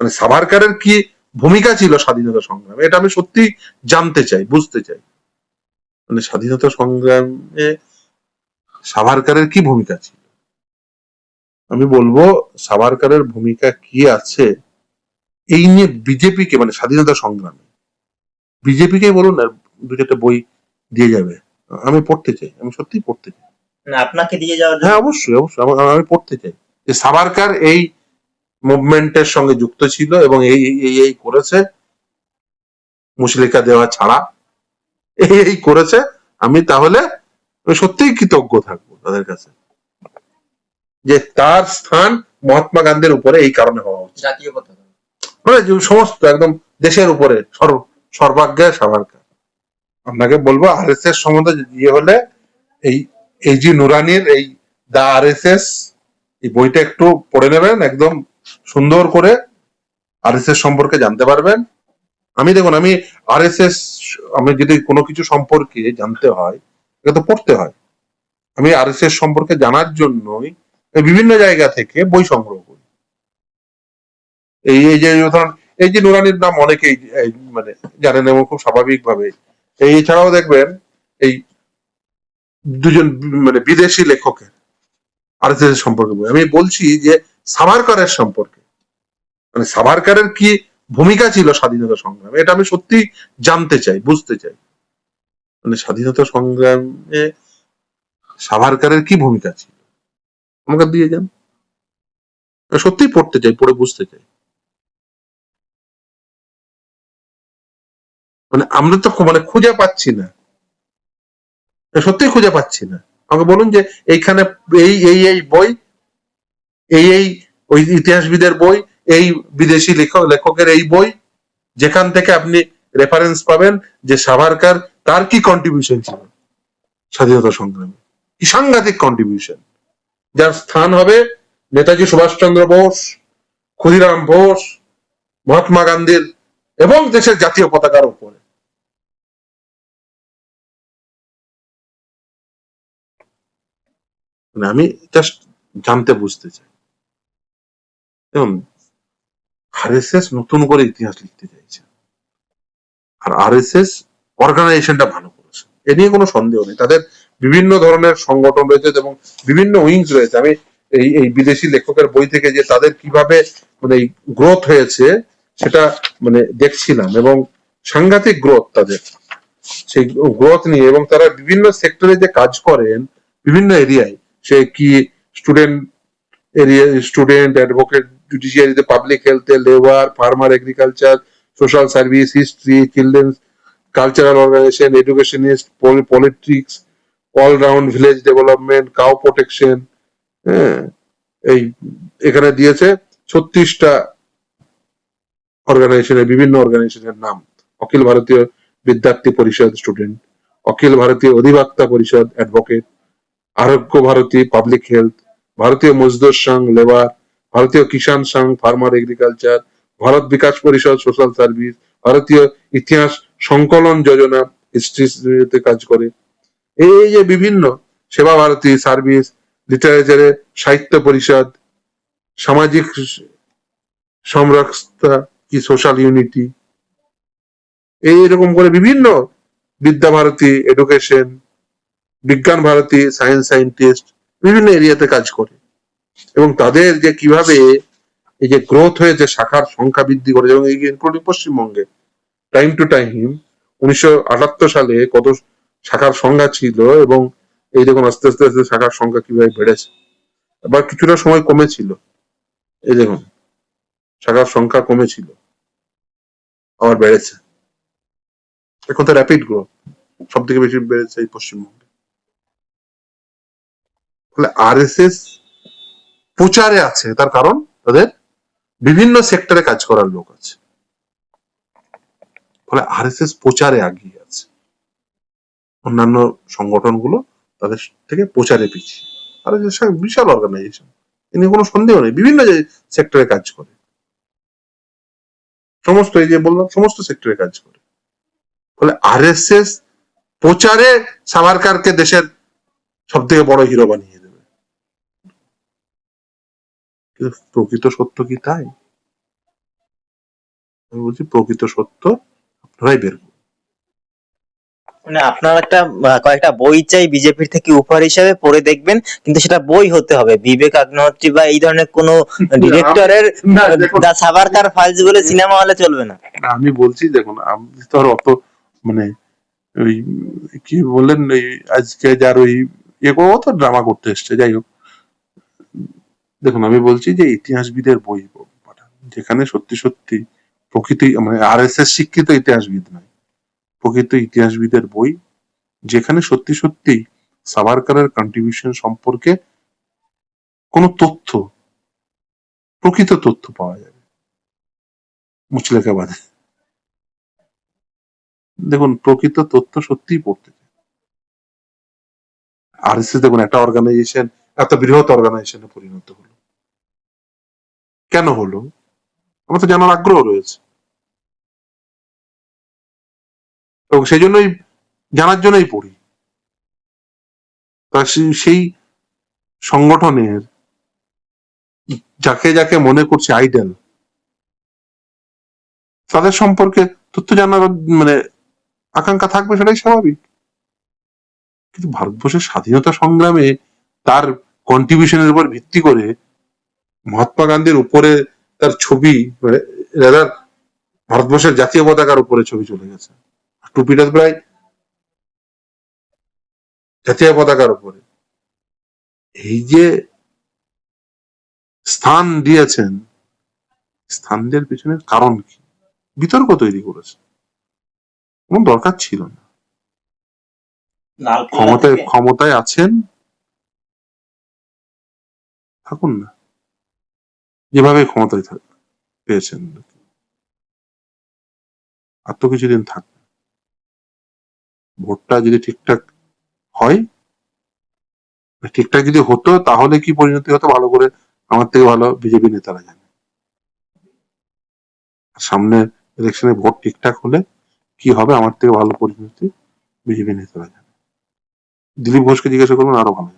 মানে সাভারকারের কি ভূমিকা ছিল স্বাধীনতা সংগ্রামে? এটা আমি সত্যি জানতে চাই বুঝতে চাই। মানে স্বাধীনতা সংগ্রামে সাভারকারের কি ভূমিকা ছিল? আমি বলব সাভারকারের ভূমিকা কি আছে? এই নিয়ে বিজেপিকে মানে স্বাধীনতা সংগ্রামে বিজেপিকে বলুন না দু চারটে বই দিয়ে যাবে। আমি পড়তে চাই আমি সত্যি পড়তে চাই। আপনাকে দিয়ে যাওয়ার জন্য। হ্যাঁ অবশ্যই অবশ্যই আমি পড়তে চাই। যে সাভারকার এই মুভমেন্টের সঙ্গে যুক্ত ছিল এবং এই এই- এই করেছে। মুসলিকা দেওয়া ছাড়া। এই এই করেছে। আমি তাহলে সত্যিই কৃতজ্ঞ থাকব তাদের কাছে। যে তার স্থান মহাত্মা গান্ধীর উপরে এই কারণে হওয়া উচিত। জাতীয় পতাকা। মানে যে সমস্ত একদম দেশের উপরে সর্ব সর্বাগ্রে সাভারকার আপনাকে বলব আর এস এস সম্বন্ধে ইয়ে হলে এই এই জি নুরানির এই দা আর এস এস এই বইটা একটু পড়ে নেবেন একদম সুন্দর করে আর এস সম্পর্কে জানতে পারবেন। আমি দেখুন, আমি আর এস এস আমি যদি কোনো কিছু সম্পর্কে জানতে হয়, এটা তো পড়তে হয়। আমি আর এস এস সম্পর্কে জানার জন্যই বিভিন্ন জায়গা থেকে বই সংগ্রহ করি। এই এই যে ধরুন, এই যে নুরানির নাম অনেকেই মানে জানেন এবং খুব স্বাভাবিক ভাবে এই, এছাড়াও দেখবেন, এই দুজন মানে বিদেশি লেখকের আর এস সম্পর্কে বই। আমি বলছি যে সাভারকারের সম্পর্কে। মানে সাভারকারের কি ভূমিকা ছিল স্বাধীনতা সংগ্রামে? এটা আমি সত্যি জানতে চাই, বুঝতে চাই। মানে স্বাধীনতা সংগ্রামে সাভারকারের কি ভূমিকা ছিল? আমাকে দিয়ে যান। আমি সত্যিই পড়তে চাই, পড়ে বুঝতে চাই। মানে আমরা তো মানে খুঁজে পাচ্ছি না। সত্যি খুঁজে পাচ্ছি না। আমাকে বলুন যে এইখানে এই এই এই বই এই এই, ওই ইতিহাসবিদের বই, এই বিদেশি লেখক লেখকের এই বই, যেখান থেকে আপনি রেফারেন্স পাবেন যে সাভারকার তার কি কন্ট্রিবিউশন ছিল। স্বাধীনতা সংগ্রামে। কি সাংঘাতিক কন্ট্রিবিউশন যার স্থান হবে নেতাজি সুভাষচন্দ্র বোস, ক্ষুদিরাম বোস, মহাত্মা গান্ধীর এবং দেশের জাতীয় পতাকার উপরে। মানে আমি জাস্ট জানতে বুঝতে চাই। দেখুন আরএসএস নতুন করে ইতিহাস লিখতে চাইছে। আর আরএসএস অর্গানাইজেশনটা ভালো করেছে। এ নিয়ে কোনো সন্দেহ নেই। তাদের বিভিন্ন ধরনের সংগঠন রয়েছে এবং বিভিন্ন উইংস রয়েছে। আমি এই এই বিদেশি লেখকের বই থেকে যে তাদের কীভাবে মানে গ্রোথ হয়েছে, সেটা মানে দেখছিলাম এবং সাংঘাতিক গ্রোথ তাদের। সেই গ্রোথ নিয়ে এবং তারা বিভিন্ন সেক্টরে যে কাজ করেন, বিভিন্ন এরিয়ায় সে কি স্টুডেন্ট এরিয়া স্টুডেন্ট অ্যাডভোকেট জুডিশিয়ারিতে public হেলথে labour farmer agriculture social service history children's cultural organisation educationist politics all round village development cow protection হ্যাঁ এই, এখানে দিয়েছে ছত্রিশটা অর্গানাইজেশনের বিভিন্ন অর্গানাইজেশনের নাম। অখিল ভারতীয় বিদ্যার্থী পরিষদ স্টুডেন্ট অখিল ভারতীয় অধিবক্তা পরিষদ অ্যাডভোকেট আরোগ্য ভারতী পাবলিক হেলথ ভারতীয় Mazdoor Sangh labour Bharatiya Kisan Sangh, farmer agriculture, Bharat Vikas Parishad, social service, ভারতীয় ইতিহাস সংকলন যোজনা হিস্ট্রিতে কাজ করে। এই যে বিভিন্ন সেবা ভারতী সার্ভিস, লিটারেচারে সাহিত্য পরিষদ, সামাজিক সংরক্ষা কি সোশ্যাল ইউনিটি এইরকম করে বিভিন্ন বিদ্যা ভারতী, এডুকেশন, বিজ্ঞান ভারতী, সায়েন্স সায়েন্টিস্ট, বিভিন্ন এরিয়াতে কাজ করে। এবং তাদের যে কীভাবে এই যে গ্রোথ হয়েছে শাখার সংখ্যা বৃদ্ধি করেছে এবং ইনক্লুডিং পশ্চিমবঙ্গে টাইম টু টাইম উনিশশো আটাত্তর সালে কত শাখার সংখ্যা ছিল এবং এই দেখুন আস্তে আস্তে আস্তে শাখার সংখ্যা কীভাবে বেড়েছে। আবার কিছুটা সময় কমেছিল। এই দেখুন, শাখার সংখ্যা কমেছিল, আবার বেড়েছে। এখন তো র্যাপিড গ্রোথ সব থেকে বেশি বেড়েছে এই পশ্চিমবঙ্গে। ফলে আরএসএস প্রচারে আছে, তার কারণ তাদের বিভিন্ন সেক্টরে কাজ করার লোক আছে। ফলে আর এস এস প্রচারে আগিয়ে আছে। অন্যান্য সংগঠনগুলো তাদের থেকে প্রচারে পিছিয়ে। আর এস এস বিশাল অর্গানাইজেশন এ নিয়ে কোনো সন্দেহ নেই। বিভিন্ন সেক্টরে কাজ করে। সমস্ত এই যে বললাম, সমস্ত সেক্টরে কাজ করে। ফলে আর এস এস প্রচারে সাভারকারকে দেশের সব থেকে বড় হিরো বানিয়ে দেবে। কিন্তু প্রকৃত সত্য কি তাই? আমি বলছি প্রকৃত সত্য আপনারাই বের করুন। মানে আপনার একটা কয়েকটা বই চাই বিজেপির থেকে উপহার হিসাবে পড়ে দেখবেন কিন্তু সেটা বই হতে হবে। বিবেক অগ্নিহোত্রী বা এই ধরনের কোনো ডিরেক্টরের দা সাভারকার ফাইলস বলে সিনেমা হলে চলবে না। আমি বলছি দেখুন আমি তো আর অত মানে ওই কি বললেন ওই আজকে যার ওই ইয়ে করব তো ড্রামা করতে এসছে যাই হোক। দেখুন, আমি বলছি যে ইতিহাসবিদের বই পাঠান, যেখানে সত্যি সত্যি প্রকৃতি মানে আর এস এস শিক্ষিত ইতিহাসবিদ নয়, প্রকৃত ইতিহাসবিদের বই, যেখানে সত্যি সত্যি সাভারকারের কন্ট্রিবিউশন সম্পর্কে কোনো তথ্য, প্রকৃত তথ্য পাওয়া যাবে মুচলেখা বাদে। দেখুন, প্রকৃত তথ্য সত্যিই পড়তে আর দেখুন, একটা অর্গানাইজেশন এত বৃহৎ অর্গানাইজেশনে পরিণত হলো। কেন হলো? আমার তো জানার আগ্রহ রয়েছে। এবং সেই জন্যই, জানার জন্যই পড়ি। তা সেই সংগঠনের যাকে যাকে মনে করছে আইডল তাদের সম্পর্কে তথ্য জানার মানে আকাঙ্ক্ষা থাকবে সেটাই স্বাভাবিক। কিন্তু ভারতবর্ষের স্বাধীনতা সংগ্রামে তার কন্ট্রিবিউশনের উপর ভিত্তি করে মহাত্মা গান্ধীর উপরে তার ছবি মানে ভারতবর্ষের জাতীয় পতাকার উপরে ছবি চলে গেছে। টুপিটা প্রায় জাতীয় পতাকার উপরে। এই যে স্থান দিয়েছেন স্থান দেওয়ার পিছনে কারণ কি? বিতর্ক তৈরি করেছে। কোনো দরকার ছিল না। ক্ষমতায় ক্ষমতায় আছেন? থাকুন না। যেভাবে ক্ষমতায় পেয়েছেন। আর তো কিছুদিন থাকবে ভোটটা যদি ঠিকঠাক হয় ঠিকঠাক যদি হতো তাহলে কি পরিণতি হতো? ভালো করে আমার থেকে ভালো বিজেপি নেতারা জানে। আর সামনে ইলেকশনে ভোট ঠিকঠাক হলে কি হবে? আমার থেকে ভালো পরিণতি বিজেপি নেতারা জানে। দিলীপ ঘোষকে জিজ্ঞাসা করবেন আরও ভালো